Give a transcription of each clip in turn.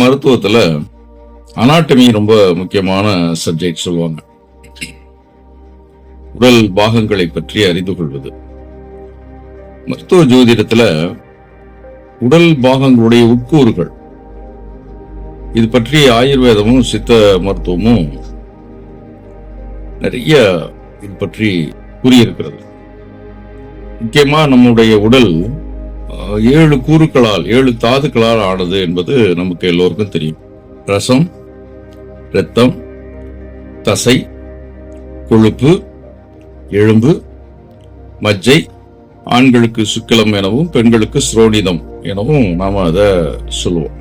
மருத்துவத்துல anatomy ரொம்ப முக்கியமான subject சொல்லுவாங்க. உடல் பாகங்களை பற்றி அறிந்து கொள்வது. மருத்துவ ஜோதிடத்துல உடல் பாகங்களுடைய உட்கூறுகள். இது பற்றி ஆயுர்வேதமும் சித்த மருத்துவமும் நிறைய இது பற்றி கூறியிருக்கிறது. முக்கியமா நம்முடைய உடல் ஏழு கூறுகளால் ஏழு தாதுக்களால் ஆனது என்பது நமக்கு எல்லோருக்கும் தெரியும். ரசம் இரத்தம் தசை கொழுப்பு எலும்பு மஜ்ஜை ஆண்களுக்கு சுக்கிலம் எனவும் பெண்களுக்கு ஸ்ரோனிதம் எனவும் நாம் அதை சொல்லுவோம்.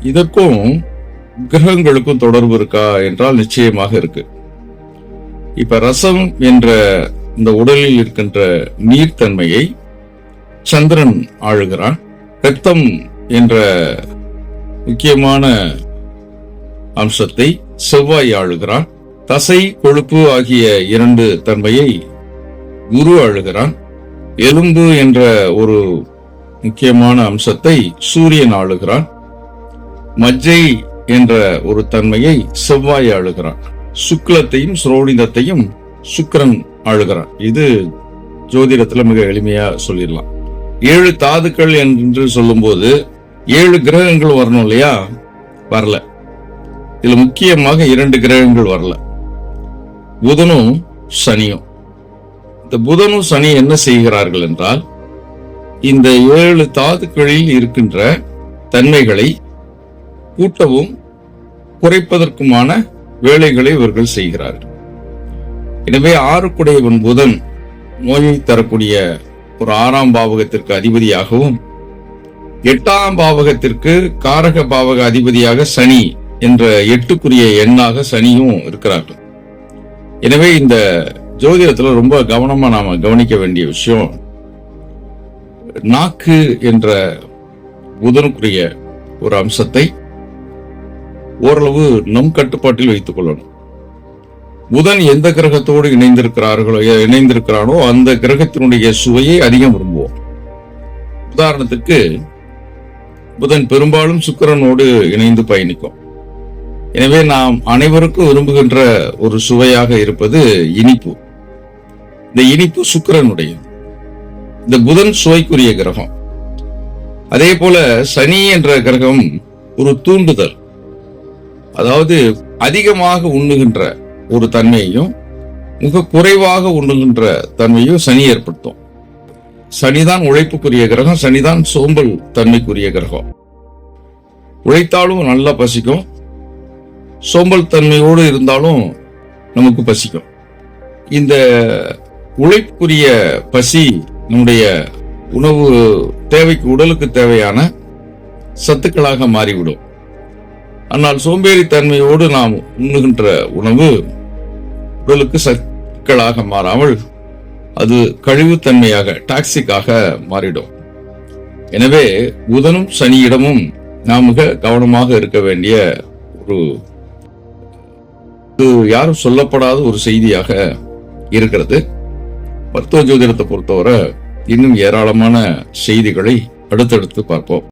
இதற்கும் கிரகங்களுக்கும் தொடர்பு இருக்கா என்றால் நிச்சயமாக இருக்கு. இப்ப ரசம் என்ற இந்த உடலில் இருக்கின்ற நீர்த்தன்மையை சந்திரன் ஆளுகிறான் ரத்தம் என்ற முக்கியமான அம்சத்தை செவ்வாய் ஆளுகிறான் தசை கொழுப்பு ஆகிய இரண்டு தன்மையை குரு ஆளுகிறான் எலும்பு என்ற ஒரு முக்கியமான அம்சத்தை சூரியன் ஆளுகிறான் மஜ்ஜை என்ற ஒரு தன்மையை செவ்வாய் ஆளுகிறான் சுக்லத்தையும் ஸ்ரோனிதத்தையும் சுக்கரன் ஆளுகிறான் இது ஜோதிடத்துல மிக எளிமையா சொல்லிடலாம். ஏழு தாதுக்கள் என்று சொல்லும்போது ஏழு கிரகங்கள் வரணும் இல்லையா? வரல. இதுல முக்கியமாக இரண்டு கிரகங்கள் வரல. புதனும் சனியும். இந்த புதனும் சனி என்ன செய்கிறார்கள் என்றால் இந்த ஏழு தாதுக்களில் இருக்கின்ற தன்மைகளை கூட்டவும் குறைப்பதற்குமான வேலைகளை இவர்கள் செய்கிறார்கள். எனவே ஆறுக்குடையவன் புதன் நோயை தரக்கூடிய ஒரு ஆறாம் பாவகத்திற்கு அதிபதியாகவும் எட்டாம் பாவகத்திற்கு காரக பாவக அதிபதியாக சனி என்ற எட்டுக்குரிய எண்ணாக சனியும் இருக்கிறார்கள். எனவே இந்த ஜோதிடத்துல ரொம்ப கவனமா நாம கவனிக்க வேண்டிய விஷயம் நாக்கு என்ற புதனுக்குரிய ஒரு அம்சத்தை ஓரளவு நம் கட்டுப்பாட்டில் வைத்துக் கொள்ளணும். புதன் எந்த கிரகத்தோடு இணைந்திருக்கிறார்களோ இணைந்திருக்கிறானோ அந்த கிரகத்தினுடைய சுவையை அதிகம் விரும்புவோம். உதாரணத்துக்கு புதன் பெரும்பாலும் சுக்கிரனோடு இணைந்து பயணிக்கும். எனவே நாம் அனைவருக்கும் விரும்புகின்ற ஒரு சுவையாக இருப்பது இனிப்பு. இந்த இனிப்பு சுக்கரனுடையது. இந்த புதன் சுவைக்குரிய கிரகம். அதே போல சனி என்ற கிரகம் ஒரு தூண்டுதல். அதாவது அதிகமாக உண்ணுகின்ற ஒரு தன்மையையும் மிக குறைவாக உண்ணுகின்ற தன்மையும் சனி ஏற்படுத்தும். சனிதான் உழைப்புக்குரிய கிரகம் சனிதான் சோம்பல் தன்மைக்குரிய கிரகம். உழைத்தாலும் நல்லா பசிக்கும். சோம்பல் தன்மையோடு இருந்தாலும் நமக்கு பசிக்கும். இந்த உழைப்புக்குரிய பசி நம்முடைய உணவு தேவைக்கு உடலுக்கு தேவையான சத்துக்களாக மாறிவிடும். ஆனால் சோம்பேறித்தன்மையோடு நாம் உண்ணுகின்ற உணவு உடலுக்கு சக்களாக மாறாமல் அது கழிவுத்தன்மையாக டாக்ஸிக்காக மாறிடும். எனவே புதனும் சனியிடமும் நாம் மிக கவனமாக இருக்க வேண்டிய ஒரு இது யாரும் சொல்லப்படாத ஒரு செய்தியாக இருக்கிறது. மருத்துவ ஜோதிடத்தை பொறுத்தவரை இன்னும் ஏராளமான செய்திகளை அடுத்தடுத்து பார்ப்போம்.